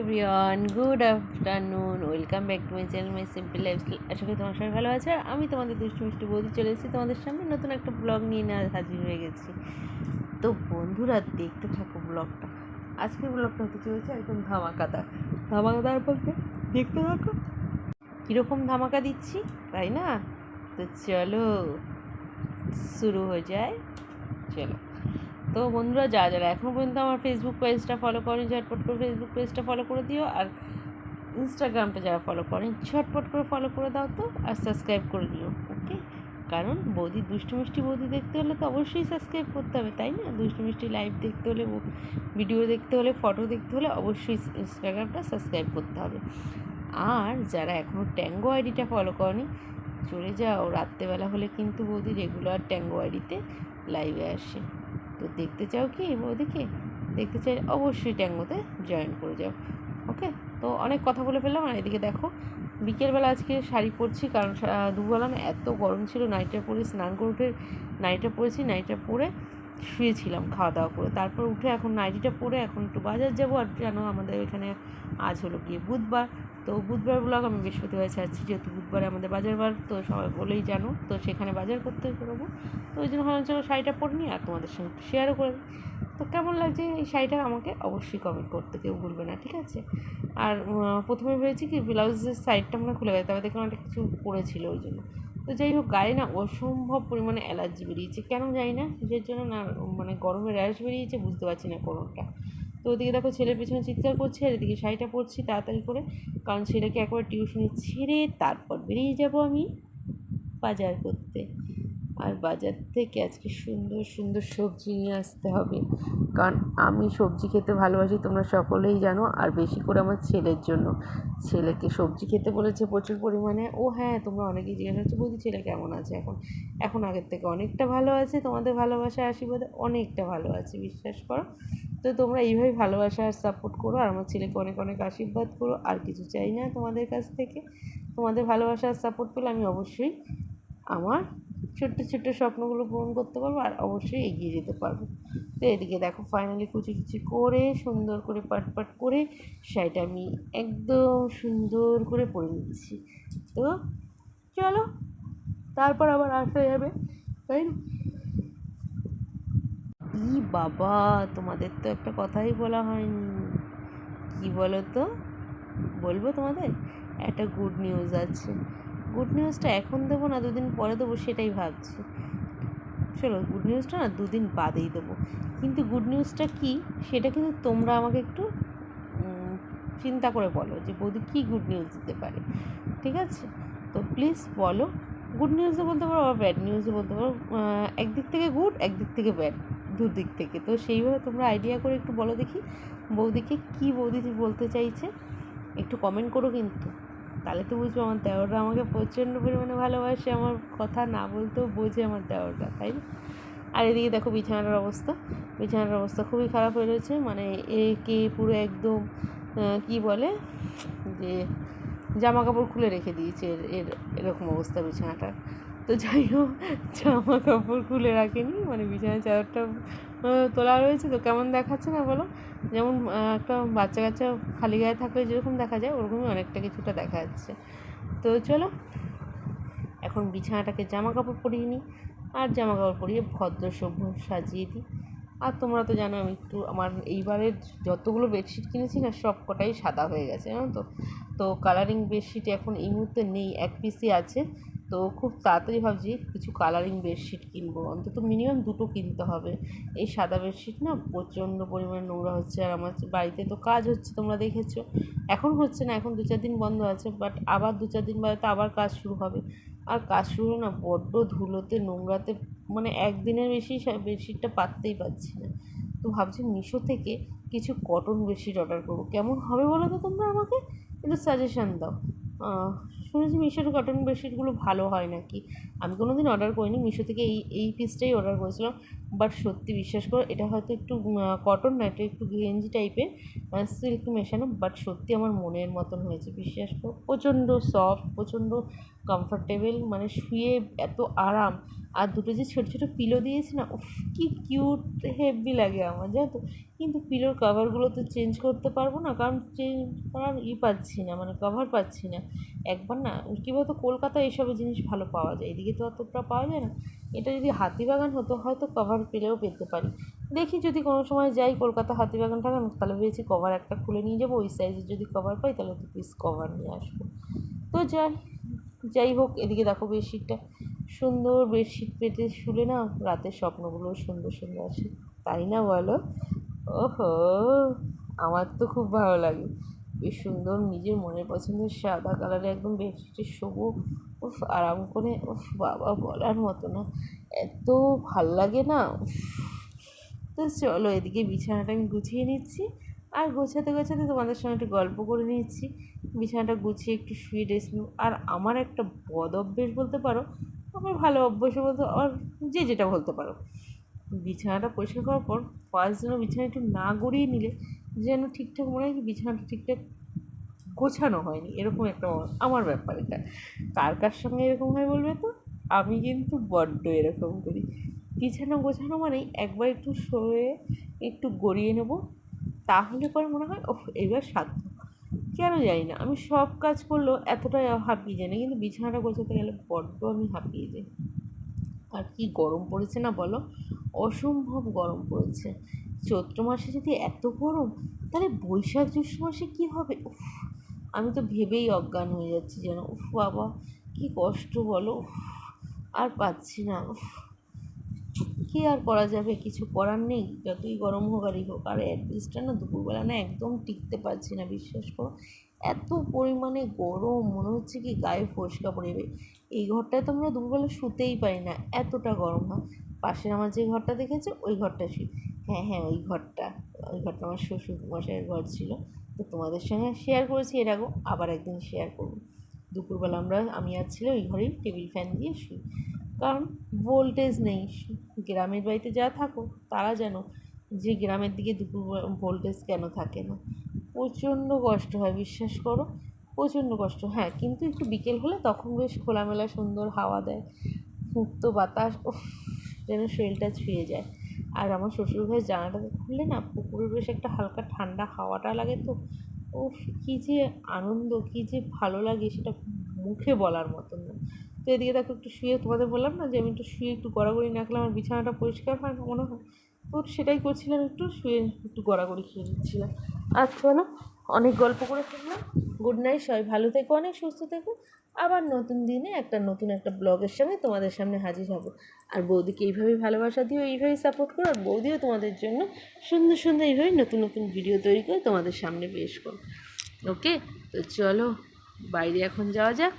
Everyone good afternoon welcome back to my channel my simple lifestyle আশা করি তোমার সবাই ভালো আছে। আর আমি তোমাদের দুষ্টু মিষ্টি বৌদি চলে এসেছি তোমাদের সামনে। নতুন একটা ব্লগ নিয়ে না হাজির হয়ে গেছি। তো বন্ধুরা, দেখতে থাকো ব্লগটা আজকের ব্লগটা হতে চলেছে একদম ধামাকাদার ধামাকাদার বলতে দেখতে থাকো। কীরকম ধামাকা দিচ্ছি, তাই না? তো চলো, শুরু হয়ে যায়। চলো। তো বন্ধুরা যা যারা এখনও পর্যন্ত আমার ফেসবুক পেজটা ফলো করেন, ঝটপট করে ফেসবুক পেজটা ফলো করে দিও। আর ইনস্টাগ্রামটা যারা ফলো করেন, ঝটপট করে ফলো করে দাও তো, আর সাবস্ক্রাইব করে দিও ওকে কারণ বৌদি দুষ্টু মিষ্টি বৌদি দেখতে হলে তো অবশ্যই সাবস্ক্রাইব করতে হবে, তাই না? দুষ্টু মিষ্টি লাইভ দেখতে হলে ভিডিও দেখতে হলে ফটো দেখতে হলে অবশ্যই ইনস্টাগ্রামটা সাবস্ক্রাইব করতে হবে। আর যারা এখনও ট্যাঙ্গো আইডিটা ফলো করেনি, চলে যাও। রাত্রেবেলা হলে কিন্তু বৌদি রেগুলার ট্যাঙ্গো আইডিতে লাইভে আসে। তো দেখতে চাও কি? ওদিকে দেখতে চাই, অবশ্যই ট্যাঙ্গোতে জয়েন করে যাও। ওকে তো অনেক কথা বলে ফেললাম, আর এদিকে দেখো, বিকেলবেলা আজকে শাড়ি পরছি, কারণ দুবেলা এত গরম ছিল নাইটটা পরে স্নান করে উঠে নাইটটা পরেছি নাইটটা পরে শুয়েছিলাম খাওয়া দাওয়া করে। তারপর উঠে এখন নাইটিটা পরে এখন একটু বাজার যাব আর জানো আমাদের এখানে আজ হলো গিয়ে বুধবার। তো বুধবার ব্লগ আমি বৃহস্পতিবার ছাড়ছি, যেহেতু বুধবারে আমাদের বাজার বার, তো সবাই বলেই জানো, তো সেখানে বাজার করতে বেরোবো। তো ওই জন্য ভাবলাম শাড়িটা পরে নিই আর তোমাদের সঙ্গে একটু শেয়ারও করে। তো কেমন লাগছে এই শাড়িটা আমাকে অবশ্যই কমেন্ট করতে কেউ ভুলবে না, ঠিক আছে? আর প্রথমে ভেবেছি কি ব্লাউজের সাইডটা মানে খুলে গেছে, তবে দেখলাম একটা কিছু পড়েছিল ওই জন্য। তো যাই হোক, গায়ে না অসম্ভব পরিমাণে অ্যালার্জি বেরিয়েছে। কেন জানি না? কিসের জন্য না মানে গরমে র্যাশ বেরিয়েছে, বুঝতে পারছি না কোনোটা। তো ওদিকে দেখো ছেলের পেছনে চিৎকার করছে, আর এদিকে শাড়িটা পরছি তাড়াতাড়ি করে, কারণ ছেলেকে একবার টিউশনে ছেড়ে তারপর বেরিয়ে যাব আমি বাজার করতে। আর বাজার থেকে আজকে সুন্দর সুন্দর সবজি নিয়ে আসতে হবে। কারণ আমি সবজি খেতে ভালোবাসি, তোমরা সকলেই জানো, আর বেশি করে আমার ছেলের জন্য। ছেলেকে সবজি খেতে বলেছে প্রচুর পরিমাণে। ও হ্যাঁ তোমরা অনেকেই জিজ্ঞাসা করছ বলছি ছেলে কেমন আছে এখন? এখন আগের থেকে অনেকটা ভালো আছে, তোমাদের ভালোবাসা, আশীর্বাদে অনেকটা ভালো আছে, বিশ্বাস করো। তো তোমরা এইভাবে ভালোবাসা আর সাপোর্ট করো, আর আমার ছেলেকে অনেক অনেক আশীর্বাদ করো, আর কিছু চাই না তোমাদের কাছ থেকে। তোমাদের ভালোবাসা আর সাপোর্ট পেলে আমি অবশ্যই আমার ছোট্ট ছোট্ট স্বপ্নগুলো পূরণ করতে পারব আর অবশ্যই এগিয়ে যেতে পারব। তো এদিকে দেখো ফাইনালি কুচি কুচি করে, সুন্দর করে পাট পাট করে শাড়িটা আমি একদম সুন্দর করে পরে নিচ্ছি। তো চলো, তারপর আবার আসা যাবে, তাই না? ই বাবা, তোমাদের তো একটা কথাই বলা হয়নি। কি বলো তো বলব তোমাদের? একটা গুড নিউজ আছে। গুড নিউজটা এখন দেবো না, দুদিন পরে দেবো সেটাই ভাবছি। চলো গুড নিউজটা না দুদিন বাদেই দেবো। কিন্তু গুড নিউজটা কি, সেটা কিন্তু তোমরা আমাকে একটু চিন্তা করে বলো যে বৌদি কী গুড নিউজ দিতে পারে, ঠিক আছে? তো প্লিজ বলো গুড নিউজও বলতে পারো, আবার ব্যাড নিউজও বলতে পারো একদিক থেকে গুড একদিক থেকে ব্যাড দুদিক থেকে। তো সেইভাবে তোমরা আইডিয়া করে একটু বলো দেখি, বৌদিকে কী বৌদি বলতে চাইছে, একটু কমেন্ট করো কিন্তু। তাহলে তো বুঝব, আমার দেওররা আমাকে প্রচণ্ড পরিমাণে ভালোবাসে, আমার কথা না বলতেও বোঝে আমার দেওররা, তাই না? আর এদিকে দেখো বিছানার অবস্থা বিছানার অবস্থা খুবই খারাপ হয়ে রয়েছে মানে একে পুরো একদম কি বলে, যে জামা কাপড় খুলে রেখে দিয়েছে এর, এরকম অবস্থা বিছানাটার। তো যাই হোক জামা কাপড় খুলে রাখেনি মানে বিছানার চাদরটা তোলা রয়েছে, তো কেমন দেখাচ্ছে না বলো? যেমন একটা বাচ্চা কাচ্চা খালি গায়ে থাকলে যেরকম দেখা যায়, ওরকমই অনেকটা কিছুটা দেখা যাচ্ছে। তো চলো, এখন বিছানাটাকে জামা কাপড় পরিয়ে নিই, আর জামা কাপড় পরিয়ে ভদ্র সভ্য সাজিয়ে দিই। আর তোমরা তো জানো, আমি একটু আমার এইবারের যতগুলো বেডশিট কিনেছি না সব কটাই সাদা হয়ে গেছে, জানো তো? তো কালারিং বেডশিট এখন এই মুহূর্তে নেই, এক পিসই আছে। তো খুব তাড়াতাড়ি ভাবছি কিছু কালারিং বেডশিট কিনবো। অন্তত মিনিমাম দুটো কিনতে হবে। এই সাদা বেডশিট না প্রচণ্ড পরিমাণে নোংরা হচ্ছে আর আমার বাড়িতে তো কাজ হচ্ছে, তোমরা দেখেছ। এখন হচ্ছে না, এখন দু চার দিন বন্ধ আছে বাট আবার দু চার দিন বাদে তো আবার কাজ শুরু হবে। আর কাজ শুরু না, বড্ড ধুলোতে, নোংরাতে মানে একদিনের বেশি বেডশিটটা পাততেই পারছি না। তো ভাবছি মিশো থেকে কিছু কটন বেডশিট অর্ডার করব। কেমন হবে বলো তো তোমরা আমাকে? একটু সাজেশান দাও। শুনেছি মিশোর কটন বেডশিটগুলো ভালো হয় নাকি? আমি কোনো দিন অর্ডার করিনি, মিশো থেকে এই এই পিসটাই অর্ডার করেছিলাম। বাট সত্যি বিশ্বাস করো, এটা হয়তো একটু কটন না, এটা একটু গেঞ্জি টাইপের সিল্ক মেশানো বাট সত্যি আমার মনের মতন হয়েছে, বিশ্বাস করো। প্রচণ্ড সফট প্রচণ্ড কমফর্টেবল মানে শুয়ে এত আরাম। আর দুটো যে ছোটো ছোটো পিলো দিয়েছে না, উফ, কি কিউট হেভি লাগে আমার, জানো তো? কিন্তু পিলোর কভারগুলো তো চেঞ্জ করতে পারব না, কারণ চেঞ্জ করার ই পাচ্ছি না মানে কভার পাচ্ছি না। একবার না, কী বলতো, কলকাতায় এইসব জিনিস ভালো পাওয়া যায়, এদিকে তো অতটা পাওয়া যায় না। এটা যদি হাতিবাগান হতো, হয়তো কভার পেলেও পেতে পারি। দেখি যদি কোনো সময় যাই কলকাতা হাতিবাগান টাগান, তাহলে ভেবেছি কভার একটা খুলে নিয়ে যাব, ওই সাইজের যদি কভার পাই, তাহলে দু পিস কভার নিয়ে আসব। তো যাই। যাই হোক, এদিকে দেখো বেডশিটটা সুন্দর বেডশিট পেতে শুলে না রাতের স্বপ্নগুলো সুন্দর সুন্দর আসে। তাই না বলো? ওহো, আমার তো খুব ভালো লাগে। বেশ সুন্দর নিজের মনের পছন্দের সাদা কালারে একদম বেডশিটের শোবো। উফ, আরাম করে, উফ, বাবা বলার মতো না। এত ভালো লাগে না? তো চলো এদিকে বিছানাটা আমি গুছিয়ে নিচ্ছি। আর গোছাতে গোছাতে তোমাদের সঙ্গে একটু গল্প করে নিচ্ছি বিছানাটা গুছিয়ে একটু শুয়ে রেস্ট আর আমার একটা বদ অভ্যেস বলতে পারো, আমার ভালো অভ্যাসও বলতে আর যে যেটা বলতে পারো। বিছানাটা পরিষ্কার করার পর ফার্স্ট যেন বিছানা একটু না গড়িয়ে নিলে যেন ঠিকঠাক মনে হয় বিছানাটা ঠিকঠাক গোছানো হয়নি। এরকম একটা আমার ব্যাপার এটা। কার কার সঙ্গে এরকম হয় বলবে তো? আমি কিন্তু বড্ড এরকম করি। বিছানা গোছানো মানেই একবার একটু শুয়ে একটু গড়িয়ে নেব তাহলে পরে মনে হয়, ওহ, এবার সাধ্য। কেন জানি না, আমি সব কাজ করলেও এতটাই হাঁপিয়ে যাই না, কিন্তু বিছানাটা গোছাতে গেলে বড্ড আমি হাঁপিয়ে যাই। আর কি গরম পড়েছে না বলো? অসম্ভব গরম পড়েছে। চৈত্র মাসে যদি এত গরম, তাহলে বৈশাখ জ্যৈষ্ঠ মাসে কী হবে? উফ, আমি তো ভেবেই অজ্ঞান হয়ে যাচ্ছি যেন। উফ, বাবা, কী কষ্ট বলো? আর পাচ্ছি না, উফ। কী আর করা যাবে? কিছু করার নেই। যতই গরম হোক আর ই হোক, আর অ্যাটলিস্টটা না দুপুরবেলা না একদম টিকতে পারছি না, বিশ্বাস করো। এত পরিমাণে গরম, মনে হচ্ছে কি গায়ে ফসকা পড়বে এই ঘরটায় তো আমরা দুপুরবেলা শুতেই পারি না, এতটা গরম, হয়? পাশের আমার যে ঘরটা দেখেছে, ওই ঘরটা শুই। হ্যাঁ হ্যাঁ ওই ঘরটা ওই ঘরটা আমার শ্বশুর মশাইয়ের ঘর ছিল। তো তোমাদের সঙ্গে শেয়ার করেছি, এর আগেও আবার একদিন শেয়ার করব। দুপুরবেলা আমরা, আমি আর ছেলে ওই ঘরেই টেবিল ফ্যান দিয়ে শুই। কারণ ভোল্টেজ নেই। গ্রামের বাড়িতে যা থাকো, তারা জানো যে গ্রামের দিকে দুপুর ভোল্টেজ কেন থাকে না। প্রচণ্ড কষ্ট হয়, বিশ্বাস করো। প্রচণ্ড কষ্ট হ্যাঁ কিন্তু একটু বিকেল হলে তখন বেশ খোলামেলা, সুন্দর হাওয়া দেয়। মুক্ত বাতাস ও যেন শরীরটা ছুঁয়ে যায়। আর আমার শ্বশুরঘরের জানালাটা খুললে না পুকুরের বেশ একটা হালকা ঠান্ডা হাওয়াটা লাগে তো। উফ, কী যে আনন্দ, কী যে ভালো লাগে সেটা মুখে বলার মতন না। তো এদিকে দেখো একটু শুয়ে তোমাদের বললাম না যে আমি একটু শুয়ে একটু গড়াগড়ি না আমার বিছানাটা পরিষ্কার হয় না মনে হয়। তো সেটাই করছিলাম একটু, শুয়ে একটু গড়াগড়ি খেয়ে নিচ্ছিলাম। আর চলো, অনেক গল্প করে ফেললাম। গুড নাইট সবাই ভালো থেকো, অনেক সুস্থ থেকো। আবার নতুন দিনে একটা নতুন একটা ব্লগের সঙ্গে তোমাদের সামনে হাজির হব। আর বৌদিকে এইভাবেই ভালোবাসা দিও এইভাবেই সাপোর্ট করো, আর বৌদিও তোমাদের জন্য সুন্দর সুন্দর এইভাবেই নতুন নতুন ভিডিও তৈরি করে তোমাদের সামনে পেশ করো ওকে তো চলো, বাইরে এখন যাওয়া যাক।